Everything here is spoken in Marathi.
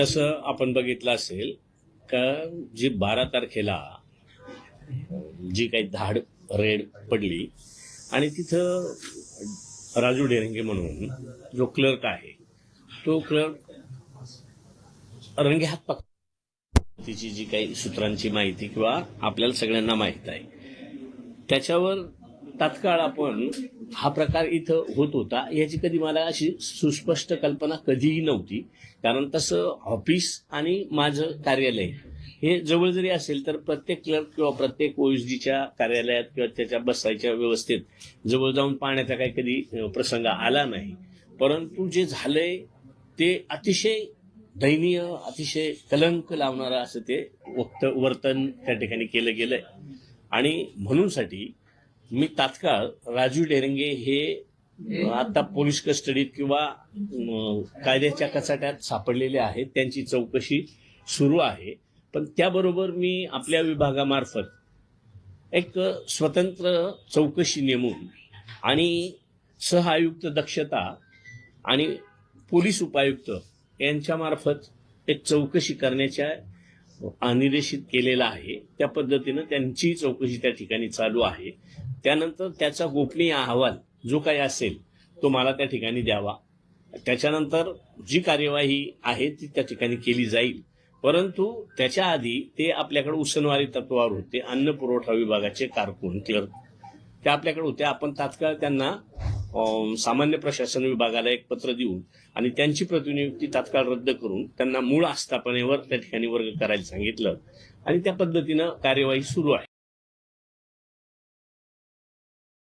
तसं आपण बघितलं असेल का जी बारा तारखेला जी काही धाड रेड पडली आणि तिथं राजू डेरंगे म्हणून जो क्लर्क आहे तो क्लर्क रंगे हात पक तिची जी काही सूत्रांची माहिती किंवा आपल्याला सगळ्यांना माहीत आहे. त्याच्यावर तात्काळ आपण हा प्रकार इथं होत होता. याची कधी मला अशी सुस्पष्ट कल्पना कधीही नव्हती. कारण तसं ऑफिस आणि माझं कार्यालय हे जवळ जरी असेल तर प्रत्येक क्लर्क किंवा प्रत्येक ओएसडीच्या कार्यालयात किंवा त्याच्या बसायच्या व्यवस्थेत जवळ जाऊन पाहण्याचा काही कधी प्रसंग आला नाही. परंतु जे झालंय ते अतिशय दयनीय अतिशय कलंक लावणारं असं ते वक्त वर्तन त्या ठिकाणी केलं गेलंय. आणि म्हणूनसाठी मी तात्काळ राजू डेरंगे हे आता पोलीस कस्टडीत किंवा कायद्याच्या कचाट्यात सापडलेले आहेत. त्यांची चौकशी सुरू आहे. पण त्याबरोबर मी आपल्या विभागामार्फत एक स्वतंत्र चौकशी नेमून आणि सहआयुक्त दक्षता आणि पोलीस उपायुक्त यांच्यामार्फत एक चौकशी करण्याच्या अनिर्देशित केलेला आहे. त्या पद्धतीनं त्यांची चौकशी त्या ठिकाणी चालू आहे. त्यानंतर त्याचा गोपनीय अहवाल जो काही असेल तो मला त्या ठिकाणी द्यावा. त्याच्यानंतर जी कार्यवाही आहे ती त्या ठिकाणी केली जाईल. परंतु त्याच्या आधी ते आपल्याकडे उसनवारी तत्वावर होते. अन्न पुरवठा विभागाचे कारकून क्लर्क ते आपल्याकडे होते. आपण तात्काळ त्यांना सामान्य प्रशासन विभागाला एक पत्र देऊन आणि त्यांची प्रतिनियुक्ती तात्काळ रद्द करून त्यांना मूळ आस्थापनेवर त्या ठिकाणी वर्ग करायला सांगितलं. आणि त्या पद्धतीनं कार्यवाही सुरू आहे.